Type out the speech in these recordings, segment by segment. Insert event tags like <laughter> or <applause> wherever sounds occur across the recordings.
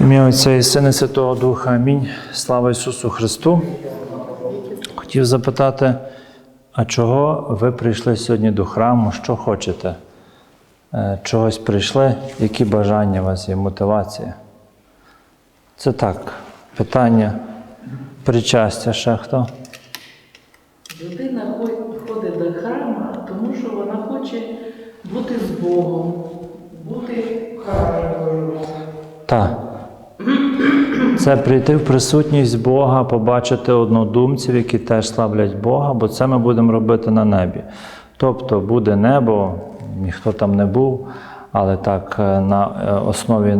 Ім'я Отця і Сина Святого Духа. Амінь. Слава Ісусу Христу. Хотів запитати, а чого ви прийшли сьогодні до храму? Що хочете? Е, Чогось прийшли? Які бажання у вас є, мотивація? Це так, питання причастя ще хто? Людина ходить до храму, тому що вона хоче бути з Богом, бути в храмі Божому. Так. Це прийти в присутність Бога, побачити однодумців, які теж славлять Бога, бо це ми будемо робити на небі. Тобто буде небо, ніхто там не був, але так е, на е, основі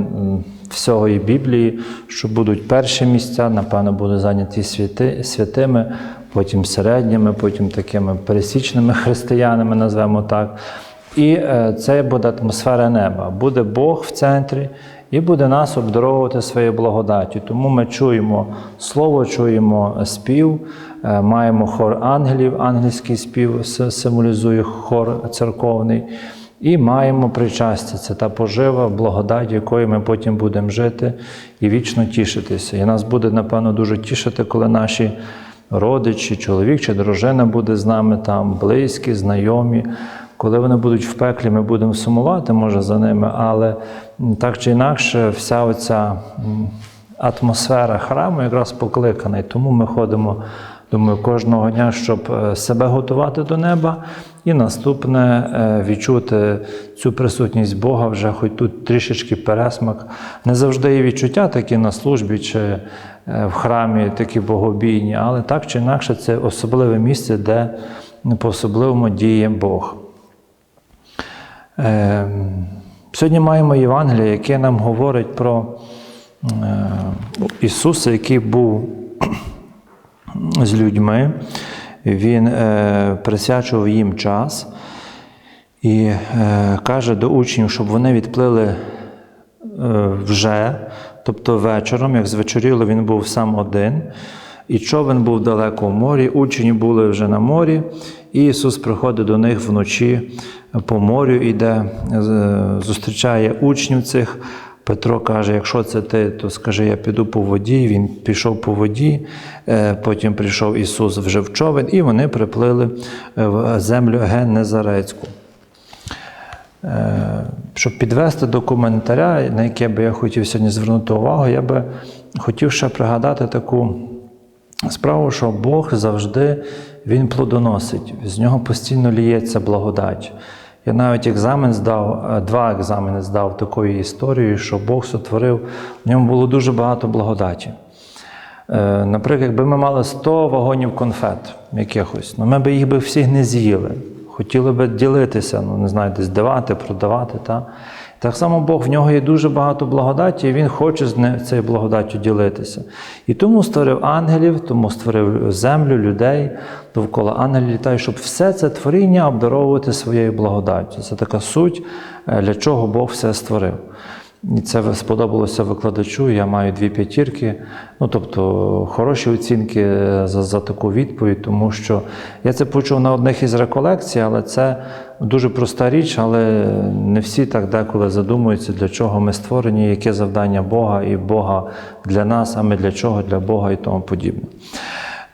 всього і Біблії, що будуть перші місця, напевно, будуть зайняті святи, святими, потім середніми, потім такими пересічними християнами, назвемо так. І е, це буде атмосфера неба. Буде Бог в центрі і буде нас обдаровувати своєю благодаттю. Тому ми чуємо слово, чуємо спів, е, маємо хор ангелів, ангельський спів символізує хор церковний. І маємо причастя. Це та пожива, благодать, якою ми потім будемо жити і вічно тішитися. І нас буде, напевно, дуже тішити, коли наші родичі, чоловік чи дружина буде з нами там, близькі, знайомі. Коли вони будуть в пеклі, ми будемо сумувати, може, за ними, але так чи інакше, вся оця атмосфера храму якраз покликана. І тому ми ходимо, думаю, кожного дня, щоб е, себе готувати до неба. І наступне е, відчути цю присутність Бога вже хоч тут трішечки пересмак. Не завжди є відчуття такі на службі чи е, в храмі такі богобійні, але так чи інакше це особливе місце, де по-особливому діє Бог. Е, Сьогодні маємо Євангеліє, яке нам говорить про е, Ісуса, який був <clears throat> з людьми. Він е, присвячував їм час і е, каже до учнів, щоб вони відплили е, вже, тобто вечором, як звечоріло, він був сам один. І човен був далеко в морі, учні були вже на морі, і Ісус приходить до них вночі по морю, іде, з- зустрічає учнів цих. Петро каже: якщо це ти, то скажи, я піду по воді. Він пішов по воді, е, потім прийшов Ісус вже в човен, і вони приплили е, в землю Ген-Незарецьку. Е, Щоб підвести до коментаря, на яке би я хотів сьогодні звернути увагу, я би хотів ще пригадати таку справу, що Бог завжди Він плодоносить, з нього постійно ліється благодать. Я навіть екзамен здав, е, два екзамени здав такою історією, що Бог сотворив, в ньому було дуже багато благодаті. Е, Наприклад, якби ми мали 100 вагонів конфет якихось, ну ми б їх би всіх не з'їли. Хотіли би ділитися, ну не знаю, десь давати, продавати. Та? Так само Бог в нього є дуже багато благодаті, і Він хоче з цією благодаттю ділитися. І тому створив ангелів, тому створив землю, людей довкола ангелів літає, щоб все це творіння обдаровувати своєю благодаттю. Це така суть, е, для чого Бог все створив. І це сподобалося викладачу. Я маю дві п'ятірки. Ну тобто хороші оцінки за, за таку відповідь, тому що я це почув на одних із реколекцій, але це дуже проста річ, але не всі так деколи задумуються, для чого ми створені, яке завдання Бога і Бога для нас, а ми для чого, для Бога і тому подібне.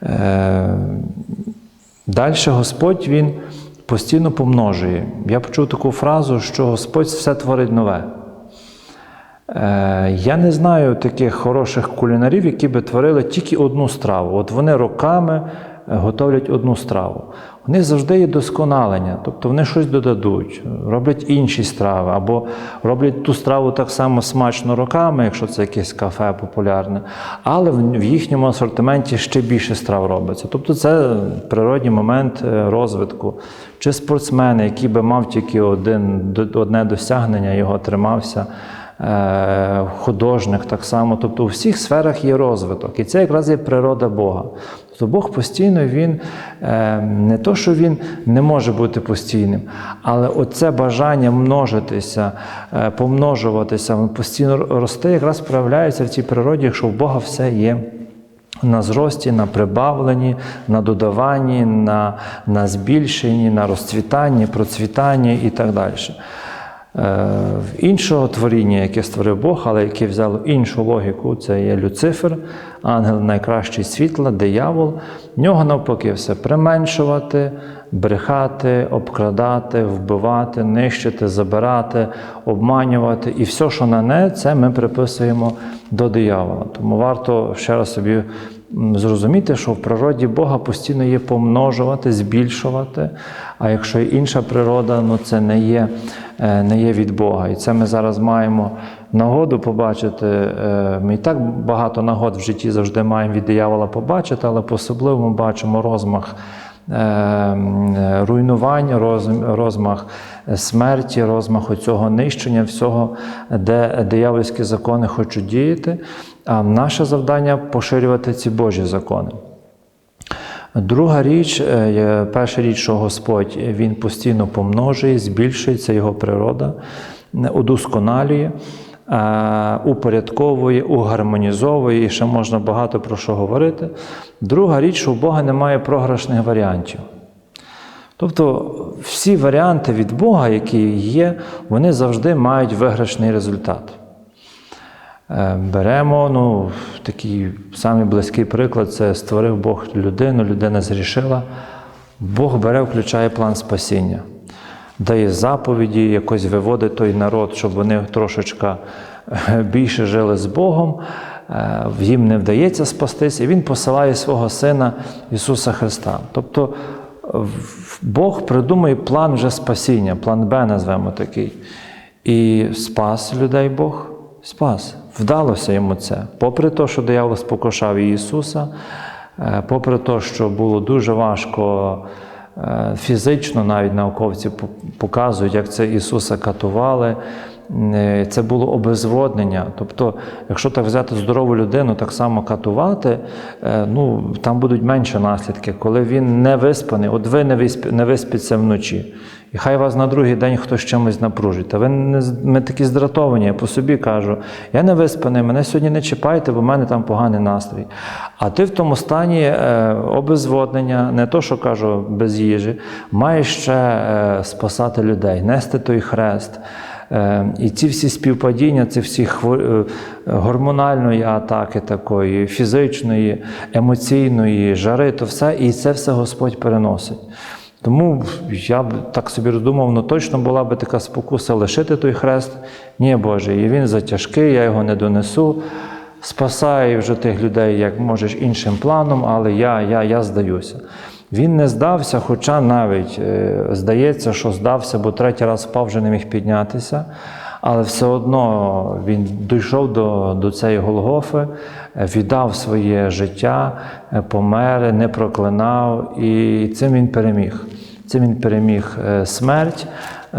Е, Далі Господь Він постійно помножує. Я почув таку фразу, що Господь все творить нове. Е, Я не знаю таких хороших кулінарів, які би творили тільки одну страву. От вони роками е, готовлять одну страву. Них завжди є досконалення, тобто вони щось додадуть, роблять інші страви, або роблять ту страву так само смачно роками, якщо це якесь кафе популярне, але в їхньому асортименті ще більше страв робиться. Тобто це природній момент е, розвитку. Чи спортсмен, який би мав тільки один, одне досягнення, його тримався художник так само. Тобто у всіх сферах є розвиток. І це якраз є природа Бога. Тобто Бог постійно він е, не то, що він не може бути постійним, але оце бажання множитися, е, помножуватися, воно постійно росте, якраз проявляється в цій природі, якщо в Бога все є. На зрості, на прибавленні, на додаванні, на, на збільшенні, на розцвітанні, процвітанні і так далі. В іншого творіння, яке створив Бог, але яке взяло іншу логіку, це є Люцифер, ангел найкращий світла, диявол. В нього навпаки все применшувати, брехати, обкрадати, вбивати, нищити, забирати, обманювати. І все, що на не, це ми приписуємо до диявола. Тому варто ще раз собі зрозуміти, що в природі Бога постійно є помножувати, збільшувати. А якщо є інша природа, ну це не є, е, не є від Бога. І це ми зараз маємо нагоду побачити. е, Ми і так багато нагод в житті завжди маємо від диявола побачити, але по-особливому бачимо розмах. е, Руйнувань, роз- розмах смерті, розмах цього нищення, всього, де диявольські закони хочуть діяти. А наше завдання поширювати ці Божі закони. Друга річ, е, перша річ, що Господь Він постійно помножує, збільшується його природа, удосконалює, е, упорядковує, угармонізовує, і ще можна багато про що говорити. Друга річ, що у Бога немає програшних варіантів. Тобто всі варіанти від Бога, які є, вони завжди мають виграшний результат. Е, Беремо ну, такий самий близький приклад це створив Бог людину, людина зрішила. Бог бере, включає план спасіння, дає заповіді, якось виводить той народ, щоб вони трошечка е, більше жили з Богом. Е, Їм не вдається спастись, і Він посилає свого Сина Ісуса Христа. Тобто Бог придумує план вже спасіння, план Б назвемо такий. І спас людей Бог, спас. Вдалося йому це. Попри те, що диявол спокушав Ісуса, е, попри те, що було дуже важко е, фізично, навіть науковці показують, як це Ісуса катували. Е, Це було обезводнення. Тобто, якщо так взяти здорову людину, так само катувати, е, ну, там будуть менші наслідки, коли він не виспаний. От ви не, висп... не виспіться вночі. І хай вас на другий день хтось чимось напружить. Та ви не ми такі здратовані, я по собі кажу. Я не виспаний, мене сьогодні не чіпайте, бо в мене там поганий настрій. А ти в тому стані е, обезводнення, не то, що кажу, без їжі, маєш ще спасати людей, нести той хрест. Е, І ці всі співпадіння, ці всі хво- е, гормональної атаки такої, фізичної, емоційної, жари, то все, і це все Господь переносить. Тому я б так собі роздумав, ну точно була би така спокуса лишити той хрест. Ні, Боже, і він затяжкий, я його не донесу. Спасай вже тих людей, як можеш іншим планом, але я, я, я здаюся. Він не здався, хоча навіть е, здається, що здався, бо третій раз впав, вже не міг піднятися. Але все одно він дійшов до, до цієї Голгофи, е, віддав своє життя, е, помер, не проклинав, і цим він переміг. Цим він переміг смерть,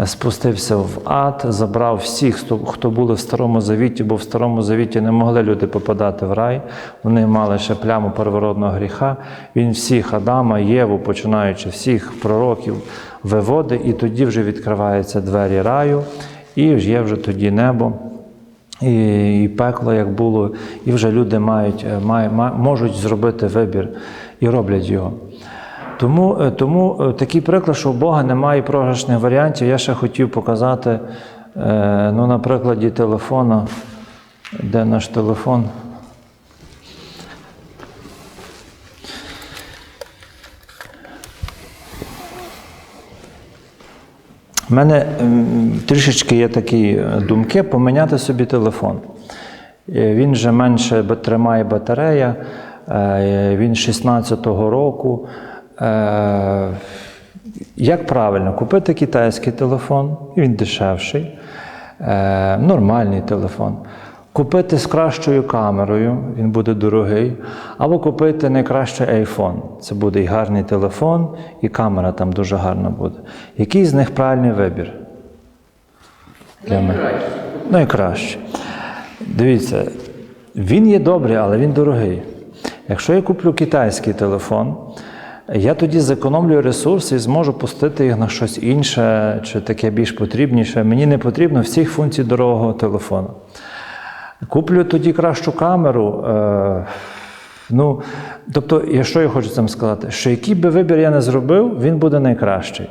спустився в ад, забрав всіх, хто, були в Старому Завіті, бо в Старому Завіті не могли люди попадати в рай. Вони мали ще пляму первородного гріха. Він всіх Адама, Єву, починаючи всіх пророків, виводить, і тоді вже відкриваються двері раю, і є вже тоді небо. І, і пекло, як було, і вже люди мають, е, має, можуть зробити вибір і роблять його. Тому, е, тому е, такий приклад, що у Бога немає програшних варіантів, я ще хотів показати е, ну, на прикладі телефона, де наш телефон. У мене трішечки є такі думки поміняти собі телефон. Він вже менше тримає батарея, він 16-го року. Е, Як правильно, купити китайський телефон, він дешевший, е, нормальний телефон. Купити з кращою камерою, він буде дорогий, або купити найкращий iPhone. Це буде і гарний телефон, і камера там дуже гарна буде. Який з них правильний вибір? Для мене? Найкраще. Дивіться, він є добрий, але він дорогий. Якщо я куплю китайський телефон, я тоді зекономлю ресурси і зможу пустити їх на щось інше чи таке більш потрібніше. Мені не потрібно всіх функцій дорогого телефону. Куплю тоді кращу камеру. Е, ну, тобто, я що я хочу цим сказати? Що який би вибір я не зробив, він буде найкращий.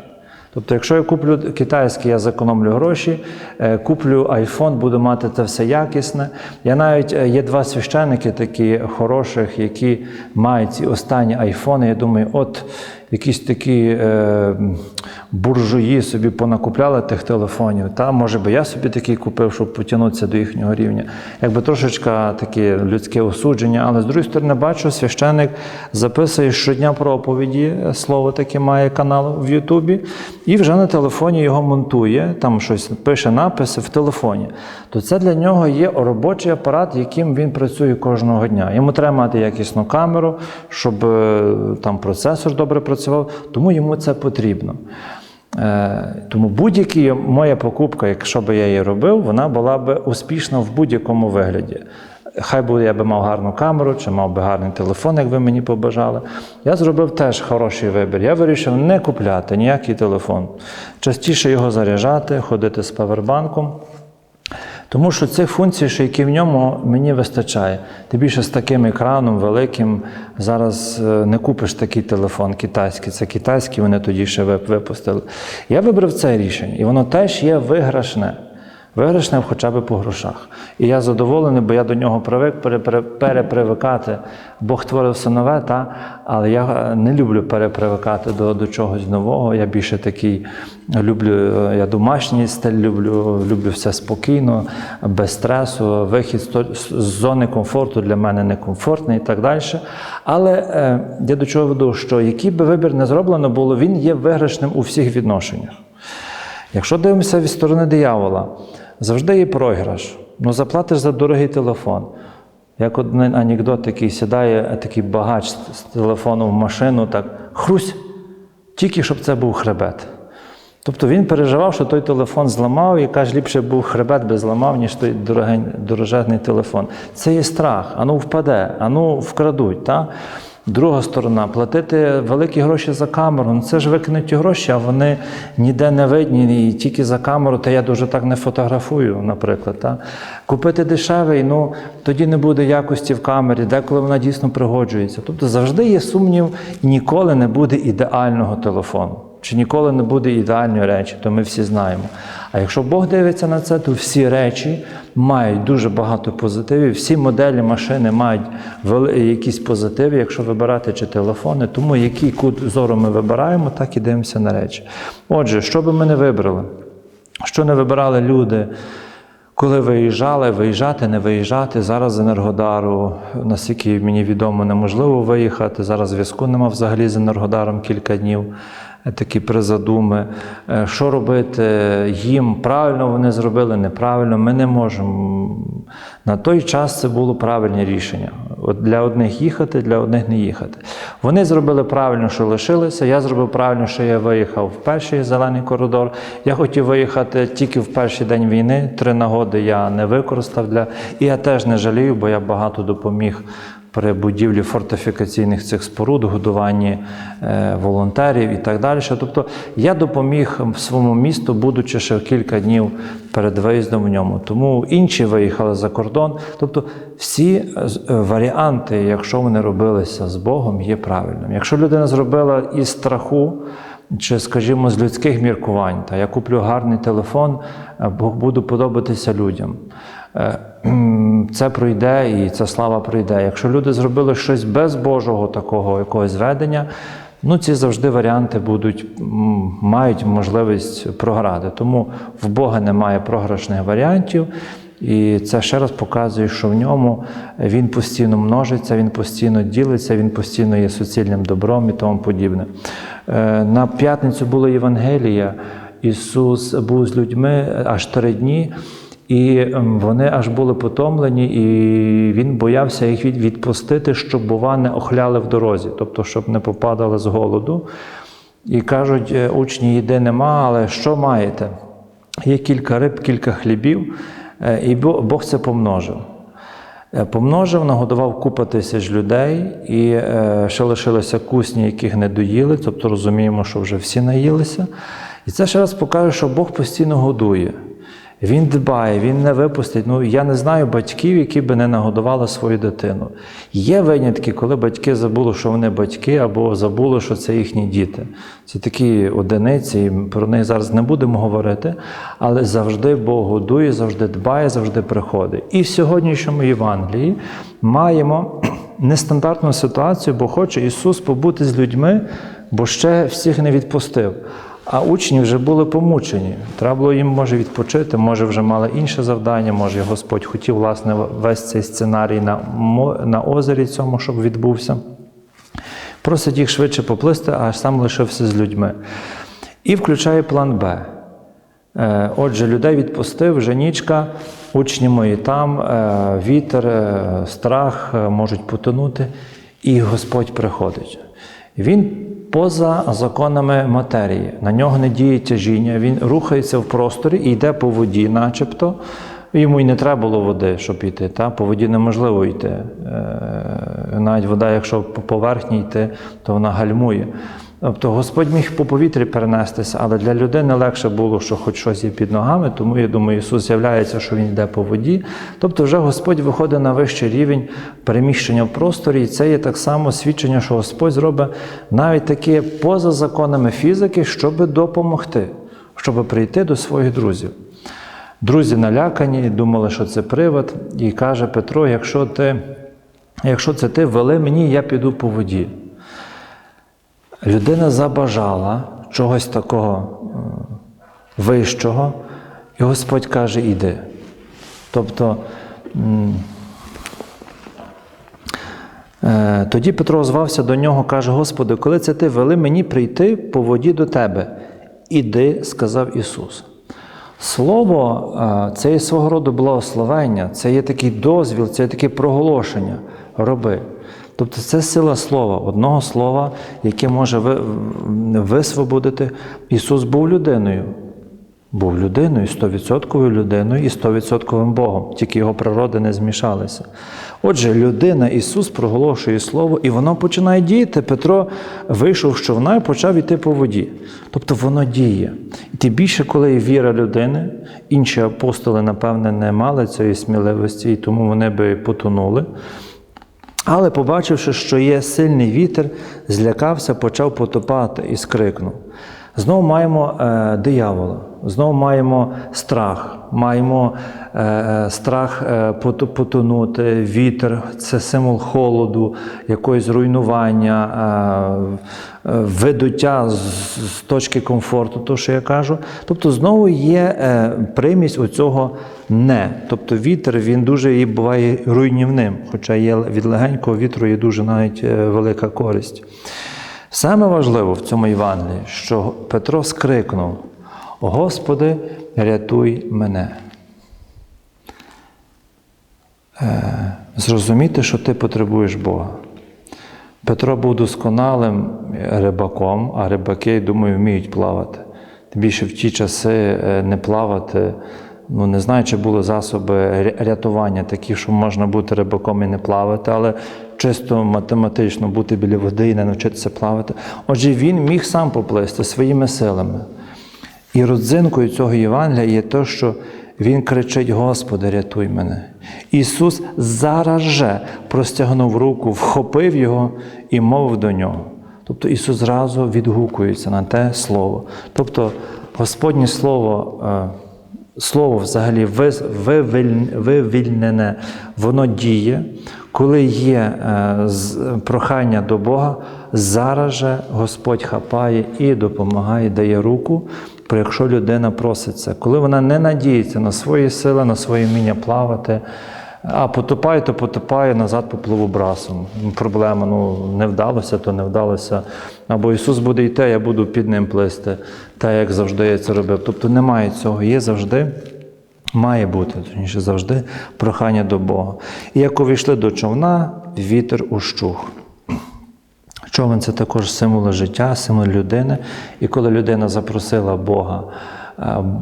Тобто, якщо я куплю китайський, я зекономлю гроші, е, куплю iPhone, буду мати це все якісне. Я навіть е, є два священники такі хороших, які мають ці останні айфони. Я думаю, от якісь такі е, буржуї собі понакупляли тих телефонів. Та може би я собі такий купив, щоб потягнутися до їхнього рівня. Якби трошечка таке людське осудження, але з другої сторони, бачу, священник записує щодня проповіді, е, слово таке має канал в Ютубі, і вже на телефоні його монтує, там щось пише написи в телефоні. То це для нього є робочий апарат, яким він працює кожного дня. Йому треба мати якісну камеру, щоб е, там процесор добре працював, тому йому це потрібно. Е, Тому будь-яка моя покупка, якщо б я її робив, вона була б успішна в будь-якому вигляді. Хай би я би мав гарну камеру, чи мав би гарний телефон, як ви мені побажали. Я зробив теж хороший вибір. Я вирішив не купляти ніякий телефон. Частіше його заряджати, ходити з павербанком. Тому що цих функцій, що які в ньому, мені вистачає. Тим більше з таким екраном великим зараз е, не купиш такий телефон китайський. Це китайський, вони тоді ще вип- випустили. Я вибрав це рішення, і воно теж є виграшне. Виграшне хоча б по грошах. І я задоволений, бо я до нього привик пере- пере- перепривикати. Бог творив все нове, та? але я е, не люблю перепривикати до, до чогось нового. Я більше такий люблю, е, я домашній стиль люблю, люблю все спокійно, без стресу. Вихід з зони комфорту для мене некомфортний і так далі. Але е, я до чого веду, що який би вибір не зроблено було, він є виграшним у всіх відношеннях. Якщо дивимося від сторони диявола, завжди є програш. Ну, заплатиш за дорогий телефон. Як один анекдот такий сідає, такий багач з телефоном в машину, так хрусь, тільки щоб це був хребет. Тобто він переживав, що той телефон зламав, і каже, ліпше був хребет би зламав, ніж той дорогень, телефон. Це є страх, ану впаде, ану вкрадуть. Та? Друга сторона платити великі гроші за камеру. Ну це ж викинуті гроші, а вони ніде не видні, і тільки за камеру, та я дуже так не фотографую, наприклад. Та? Купити дешевий, ну тоді не буде якості в камері, деколи вона дійсно пригоджується. Тобто завжди є сумнів, ніколи не буде ідеального телефону. Чи ніколи не буде ідеальної речі, то ми всі знаємо. А якщо Бог дивиться на це, то всі речі мають дуже багато позитивів, всі моделі машини мають якісь позитиви, якщо вибирати чи телефони. Тому який кут зору ми вибираємо, так і дивимося на речі. Отже, що би ми не вибрали? Що не вибирали люди? Коли виїжджали, виїжджати, не виїжджати. Зараз з Енергодару, наскільки мені відомо, неможливо виїхати. Зараз зв'язку нема взагалі з Енергодаром кілька днів. Такі призадуми. Е, Що робити їм? Правильно вони зробили, неправильно. Ми не можемо. На той час це було правильне рішення. От для одних їхати, для одних не їхати. Вони зробили правильно, що лишилися. Я зробив правильно, що я виїхав в перший зелений коридор. Я хотів виїхати тільки в перший день війни. Три нагоди я не використав для. І я теж не жалію, бо я багато допоміг при будівлі фортифікаційних цих споруд, годуванні е, волонтерів і так далі. Тобто я допоміг своєму місту, будучи ще кілька днів перед виїздом в ньому. Тому інші виїхали за кордон. Тобто всі е, е, варіанти, якщо вони робилися з Богом, є правильним. Якщо людина зробила із страху, чи, скажімо, з людських міркувань, та я куплю гарний телефон, бо буду подобатися людям. Це пройде і ця слава пройде. Якщо люди зробили щось без Божого такого якогось ведення, ну ці завжди варіанти будуть, мають можливість програти. Тому в Бога немає програшних варіантів. І це ще раз показує, що в ньому він постійно множиться, він постійно ділиться, він постійно є суцільним добром і тому подібне. Е, На п'ятницю було Євангелія. Ісус був з людьми аж три дні, і ем, вони аж були потомлені, і він боявся їх відпустити, щоб, бува, не охляли в дорозі, тобто, щоб не попадали з голоду. І кажуть, е, учні їди нема, але що маєте? Є кілька риб, кілька хлібів, е, і Бог це помножив. Е, Помножив, нагодував купа тисяч людей, і ще лишилися кусні, яких не доїли, тобто розуміємо, що вже всі наїлися. І це ще раз покаже, що Бог постійно годує. Він дбає, він не випустить. Ну, я не знаю батьків, які би не нагодували свою дитину. Є винятки, коли батьки забули, що вони батьки, або забули, що це їхні діти. Це такі одиниці, і про них зараз не будемо говорити, але завжди Бог годує, завжди дбає, завжди приходить. І в сьогоднішньому Євангелії маємо <clears throat> нестандартну ситуацію, бо хоче Ісус побути з людьми, бо ще всіх не відпустив. А учні вже були помучені. Треба було їм може відпочити, може вже мали інше завдання, може Господь хотів власне весь цей сценарій на, на озері цьому, щоб відбувся. Просить їх швидше поплисти, а сам лишився з людьми. І включає план Б. Е, Отже, людей відпустив, вже нічка, учні мої там, е, вітер, е, страх можуть потонути, і Господь приходить. Він поза законами матерії, на нього не діє тяжіння, він рухається в просторі і йде по воді, начебто. Йому й не треба було води, щоб йти. Та? По воді неможливо йти. Е, Навіть вода, якщо по поверхні йти, то вона гальмує. Тобто Господь міг по повітрі перенестися, але для людини легше було, що хоч щось є під ногами, тому я думаю, Ісус з'являється, що Він йде по воді. Тобто, вже Господь виходить на вищий рівень переміщення в просторі, і це є так само свідчення, що Господь зробить навіть таке поза законами фізики, щоб допомогти, щоб прийти до своїх друзів. Друзі налякані, думали, що це привид, і каже Петро: якщо ти, якщо це ти вели мені, я піду по воді. Людина забажала чогось такого е, вищого, і Господь каже: іди. Тобто е, тоді Петро озвався до нього, каже: Господи, коли це ти вели мені прийти по воді до тебе? Іди, сказав Ісус. Слово е, це є свого роду благословення, це є такий дозвіл, це є таке проголошення. Роби. Тобто це сила слова, одного слова, яке може висвободити. Ісус був людиною. Був людиною, стовідсотковою людиною і стовідсотковим Богом, тільки його природи не змішалися. Отже, людина, Ісус проголошує Слово, і воно починає діяти. Петро вийшов з човна і почав йти по воді. Тобто воно діє. І тим більше, коли є віра людини, інші апостоли, напевне, не мали цієї сміливості, і тому вони би потонули. Але, побачивши, що є сильний вітер, злякався, почав потопати і скрикнув. Знову маємо е, диявола, знову маємо страх, маємо е, е, страх е, потонути, вітер це символ холоду, якогось руйнування, е, е, видуття з, з точки комфорту, то що я кажу. Тобто знову є е, примість оцього не. Тобто вітер він дуже і буває руйнівним, хоча є від легенького вітру є дуже навіть е, велика користь. Саме важливо в цьому Євангелії, що Петро скрикнув: Господи, рятуй мене. Е, Зрозуміти, що ти потребуєш Бога. Петро був досконалим рибаком, а рибаки, думаю, вміють плавати. Більше в ті часи е, не плавати. Ну, не знаю, чи були засоби рятування такі, що можна бути рибаком і не плавати, але чисто математично бути біля води і не навчитися плавати. Отже, він міг сам поплисти своїми силами. І родзинкою цього Євангелія є те, що він кричить: Господи, рятуй мене. Ісус зараз же простягнув руку, вхопив його і мовив до нього. Тобто Ісус зразу відгукується на те Слово. Тобто Господнє Слово, е, Слово взагалі вивільнене, воно діє. Коли є е, прохання до Бога, зараз же Господь хапає і допомагає, дає руку, якщо людина проситься. Коли вона не надіється на свої сили, на своє вміння плавати, а потопає, то потопає, назад попливу брасом. Проблема, ну не вдалося, то не вдалося. Або Ісус буде йти, я буду під ним плисти, так як завжди я це робив. Тобто немає цього, є завжди. Має бути, точніше завжди, прохання до Бога. І як увійшли до човна, вітер ущух. Човен це також символ життя, символ людини. І коли людина запросила Бога,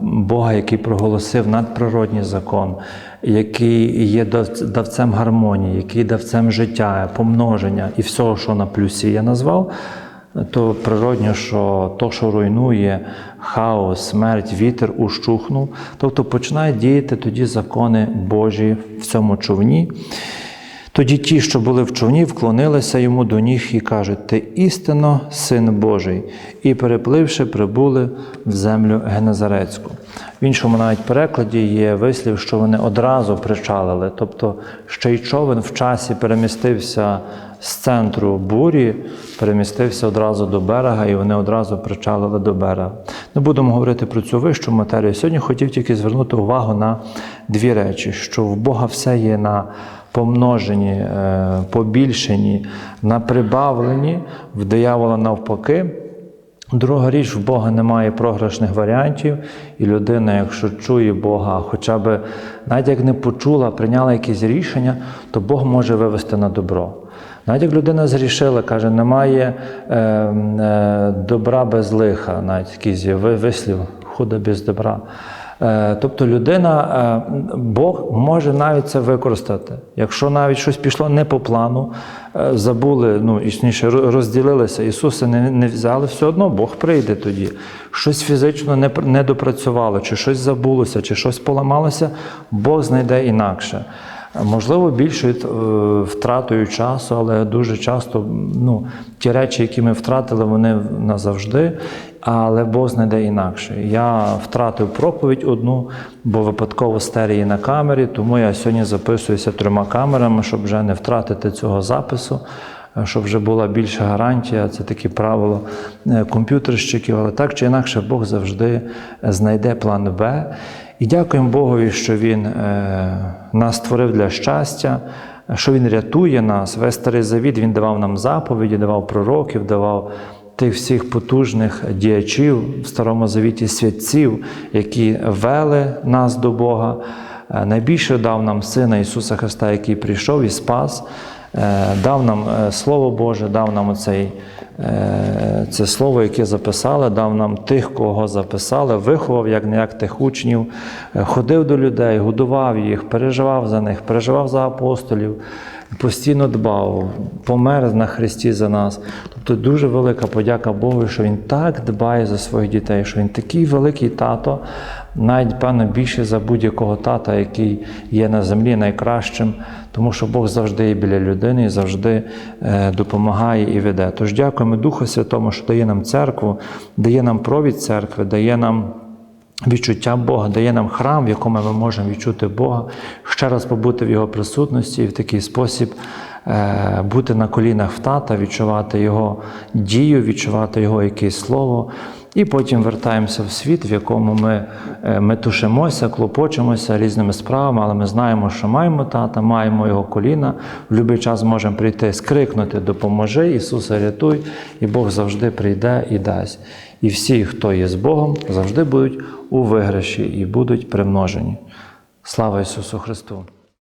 Бога, який проголосив надприродній закон, який є давцем гармонії, який давцем життя, помноження і всього, що на плюсі я назвав, то природньо, що то, що руйнує, хаос, смерть, вітер ущухнув. Тобто починають діяти тоді закони Божі в цьому човні. Тоді ті, що були в човні, вклонилися йому до ніг і кажуть: Ти істинно син Божий, і перепливши, прибули в землю Генезарецьку. В іншому навіть перекладі є вислів, що вони одразу причалили, тобто ще й човен в часі перемістився з центру бурі, перемістився одразу до берега, і вони одразу причалили до берега. Не будемо говорити про цю вищу матерію. Сьогодні хотів тільки звернути увагу на дві речі: що в Бога все є на помножені, е, побільшені, на прибавлені, в диявола навпаки. Друга річ, в Бога немає програшних варіантів, і людина, якщо чує Бога, хоча б навіть як не почула, прийняла якесь рішення, то Бог може вивести на добро. Навіть як людина зрішила, каже, немає е, е, добра без лиха, навіть якийсь вислів худа без добра. Е, Тобто людина, е, Бог може навіть це використати. Якщо навіть щось пішло не по плану, е, забули, ну існіше розділилися, Ісуса не, не взяли, все одно Бог прийде тоді. Щось фізично не, не допрацювало, чи щось забулося, чи щось поламалося, Бог знайде інакше. Можливо, більшою е, втратою часу, але дуже часто ну, ті речі, які ми втратили, вони назавжди, але Бог знайде інакше. Я втратив проповідь одну, бо випадково стерії на камері, тому я сьогодні записуюся трьома камерами, щоб вже не втратити цього запису. Щоб вже була більша гарантія, це таке правило е, комп'ютерщиків, але так чи інакше Бог завжди знайде план Б. І дякуємо Богові, що Він е, нас створив для щастя, що Він рятує нас. Весь старий завіт Він давав нам заповіді, давав пророків, давав тих всіх потужних діячів в Старому Завіті, святців, які вели нас до Бога. Е, Найбільше дав нам Сина Ісуса Христа, який прийшов і спас, е, дав нам е, Слово Боже, дав нам оцей. Це слово, яке записали, дав нам тих, кого записали, виховав як не як тих учнів, ходив до людей, годував їх, переживав за них, переживав за апостолів, постійно дбав, помер на Христі за нас. Тобто дуже велика подяка Богу, що Він так дбає за своїх дітей, що він такий великий тато, навіть певно більше за будь-якого тата, який є на землі найкращим, тому що Бог завжди є біля людини і завжди е, допомагає і веде. Тож дякуємо Духу Святому, що дає нам церкву, дає нам провід церкви, дає нам. Відчуття Бога дає нам храм, в якому ми можемо відчути Бога, ще раз побути в Його присутності і в такий спосіб е, бути на колінах в тата, відчувати Його дію, відчувати Його якесь слово. І потім вертаємося в світ, в якому ми, е, ми тушимося, клопочемося різними справами, але ми знаємо, що маємо тата, маємо його коліна. В будь-який час можемо прийти, скрикнути, допоможи, Ісуса рятуй, і Бог завжди прийде і дасть. І всі, хто є з Богом, завжди будуть у виграші і будуть примножені. Слава Ісусу Христу!